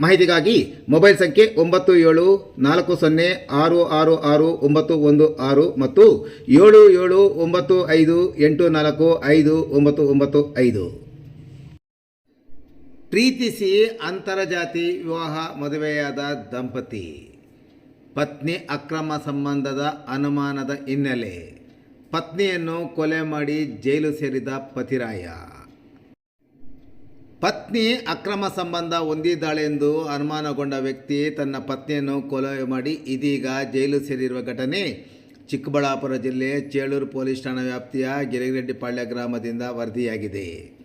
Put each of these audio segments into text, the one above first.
ಮಾಹಿತಿಗಾಗಿ ಮೊಬೈಲ್ ಸಂಖ್ಯೆ ಒಂಬತ್ತು ಏಳು ನಾಲ್ಕು ಸೊನ್ನೆ ಆರು ಆರು ಆರು ಒಂಬತ್ತು ಒಂದು ಆರು ಮತ್ತು ಏಳು ಏಳು ಒಂಬತ್ತು ಐದು ಎಂಟು ನಾಲ್ಕು ಐದು ಒಂಬತ್ತು ಒಂಬತ್ತು ಐದು. ಪ್ರೀತಿಸಿ ಅಂತರಜಾತಿ ವಿವಾಹ ಮದುವೆಯಾದ ದಂಪತಿ. ಪತ್ನಿ ಅಕ್ರಮ ಸಂಬಂಧದ ಅನುಮಾನದ ಹಿನ್ನೆಲೆ. ಪತ್ನಿಯನ್ನು ಕೊಲೆ ಮಾಡಿ ಜೈಲು ಸೇರಿದ ಪತಿರಾಯ. ಪತ್ನಿ ಅಕ್ರಮ ಸಂಬಂಧ ಹೊಂದಿದ್ದಾಳೆಂದು ಅನುಮಾನಗೊಂಡ ವ್ಯಕ್ತಿ ತನ್ನ ಪತ್ನಿಯನ್ನು ಕೊಲೆ ಮಾಡಿ ಇದೀಗ ಜೈಲು ಸೇರಿರುವ ಘಟನೆ. ಚಿಕ್ಕಬಳ್ಳಾಪುರ ಜಿಲ್ಲೆ ಚೇಳೂರು ಪೊಲೀಸ್ ಠಾಣಾ ವ್ಯಾಪ್ತಿಯ ಗಿರಿಗಿರೆಡ್ಡಿಪಾಳ್ಯ ಗ್ರಾಮದಿಂದ ವರದಿಯಾಗಿದೆ.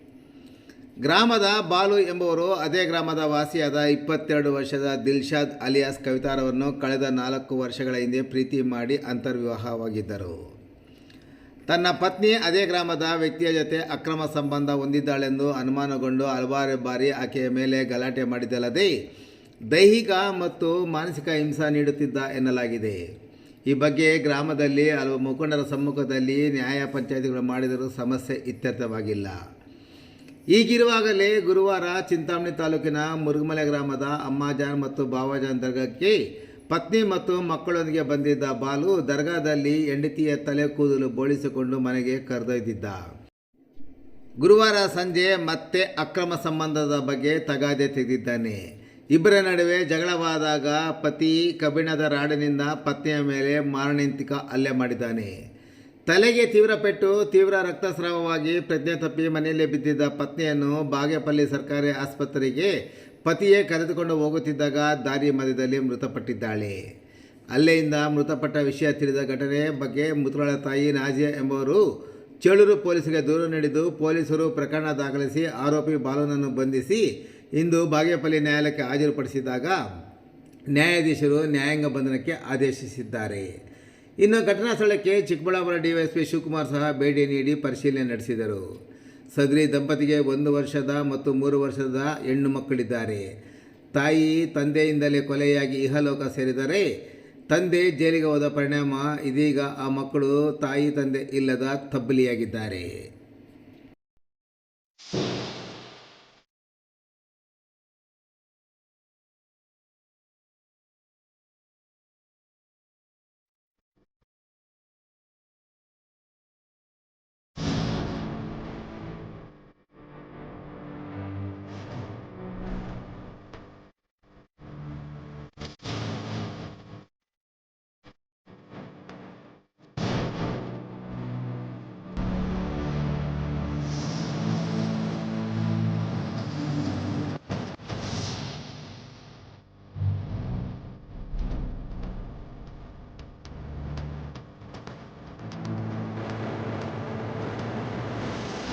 ಗ್ರಾಮದ ಬಾಲು ಎಂಬುವರು ಅದೇ ಗ್ರಾಮದ ವಾಸಿಯಾದ ಇಪ್ಪತ್ತೆರಡು ವರ್ಷದ ದಿಲ್ಶಾದ್ ಅಲಿಯಾಸ್ ಕವಿತಾರವನ್ನು ಕಳೆದ ನಾಲ್ಕು ವರ್ಷಗಳ ಹಿಂದೆ ಪ್ರೀತಿ ಮಾಡಿ ಅಂತರ್ವಿವಾಹವಾಗಿದ್ದರು. ತನ್ನ ಪತ್ನಿ ಅದೇ ಗ್ರಾಮದ ವ್ಯಕ್ತಿಯ ಜೊತೆ ಅಕ್ರಮ ಸಂಬಂಧ ಹೊಂದಿದ್ದಾಳೆಂದು ಅನುಮಾನಗೊಂಡು ಹಲವಾರು ಬಾರಿ ಆಕೆಯ ಮೇಲೆ ಗಲಾಟೆ ಮಾಡಿದ್ದಲ್ಲದೆ ದೈಹಿಕ ಮತ್ತು ಮಾನಸಿಕ ಹಿಂಸಾ ನೀಡುತ್ತಿದ್ದ ಎನ್ನಲಾಗಿದೆ. ಈ ಬಗ್ಗೆ ಗ್ರಾಮದಲ್ಲಿ ಹಲವು ಮುಖಂಡರ ಸಮ್ಮುಖದಲ್ಲಿ ನ್ಯಾಯ ಪಂಚಾಯತಿಗಳು ಮಾಡಿದರೂ ಸಮಸ್ಯೆ ಇತ್ಯರ್ಥವಾಗಿಲ್ಲ. ಈಗಿರುವಾಗಲೇ ಗುರುವಾರ ಚಿಂತಾಮಣಿ ತಾಲೂಕಿನ ಮುರುಗಮಲೆ ಗ್ರಾಮದ ಅಮ್ಮಾಜಾನ್ ಮತ್ತು ಬಾವಾಜಾನ್ ದರ್ಗಾಕ್ಕೆ ಪತ್ನಿ ಮತ್ತು ಮಕ್ಕಳೊಂದಿಗೆ ಬಂದಿದ್ದ ಬಾಲು ದರ್ಗಾದಲ್ಲಿ ಹೆಂಡತಿಯ ತಲೆ ಕೂದಲು ಬೋಳಿಸಿಕೊಂಡು ಮನೆಗೆ ಕರೆದೊಯ್ದಿದ್ದ. ಗುರುವಾರ ಸಂಜೆ ಮತ್ತೆ ಅಕ್ರಮ ಸಂಬಂಧದ ಬಗ್ಗೆ ತಗಾದೆ ತೆಗೆದಿದ್ದಾನೆ. ಇಬ್ಬರ ನಡುವೆ ಜಗಳವಾದಾಗ ಪತಿ ಕಬ್ಬಿಣದ ರಾಡಿನಿಂದ ಪತ್ನಿಯ ಮೇಲೆ ಮಾರಣಾಂತಿಕ ಹಲ್ಲೆ ಮಾಡಿದ್ದಾನೆ. ತಲೆಗೆ ತೀವ್ರ ಪೆಟ್ಟು, ತೀವ್ರ ರಕ್ತಸ್ರಾವವಾಗಿ ಪ್ರಜ್ಞೆ ತಪ್ಪಿ ಮನೆಯಲ್ಲೇ ಬಿದ್ದಿದ್ದ ಪತ್ನಿಯನ್ನು ಬಾಗೇಪಲ್ಲಿ ಸರ್ಕಾರಿ ಆಸ್ಪತ್ರೆಗೆ ಪತಿಯೇ ಕರೆದುಕೊಂಡು ಹೋಗುತ್ತಿದ್ದಾಗ ದಾರಿ ಮಧ್ಯದಲ್ಲಿ ಮೃತಪಟ್ಟಿದ್ದಾಳೆ. ಅಲ್ಲೆಯಿಂದ ಮೃತಪಟ್ಟ ವಿಷಯ ತಿಳಿದ ಘಟನೆ ಬಗ್ಗೆ ಮೃತಳ ತಾಯಿ ನಾಜಿಯಾ ಎಂಬವರು ಚೇಳೂರು ಪೊಲೀಸರಿಗೆ ದೂರು ನೀಡಿದ್ದು ಪೊಲೀಸರು ಪ್ರಕರಣ ದಾಖಲಿಸಿ ಆರೋಪಿ ಬಾಲನನ್ನು ಬಂಧಿಸಿ ಇಂದು ಬಾಗೇಪಲ್ಲಿ ನ್ಯಾಯಾಲಯಕ್ಕೆ ಹಾಜರುಪಡಿಸಿದಾಗ ನ್ಯಾಯಾಧೀಶರು ನ್ಯಾಯಾಂಗ ಬಂಧನಕ್ಕೆ ಆದೇಶಿಸಿದ್ದಾರೆ. ಇನ್ನು ಘಟನಾ ಸ್ಥಳಕ್ಕೆ ಚಿಕ್ಕಬಳ್ಳಾಪುರ ಡಿವೈಎಸ್ಪಿ ಶಿವಕುಮಾರ್ ಸಹ ಭೇಟಿ ನೀಡಿ ಪರಿಶೀಲನೆ ನಡೆಸಿದರು. ಸದರಿ ದಂಪತಿಗೆ ಒಂದು ವರ್ಷದ ಮತ್ತು ಮೂರು ವರ್ಷದ ಹೆಣ್ಣು ಮಕ್ಕಳಿದ್ದಾರೆ. ತಾಯಿ ತಂದೆಯಿಂದಲೇ ಕೊಲೆಯಾಗಿ ಇಹಲೋಕ ಸೇರಿದರೆ ತಂದೆ ಜೈಲಿಗೆ ಹೋದ ಪರಿಣಾಮ ಇದೀಗ ಆ ಮಕ್ಕಳು ತಾಯಿ ತಂದೆ ಇಲ್ಲದ ತಬ್ಬಲಿಯಾಗಿದ್ದಾರೆ.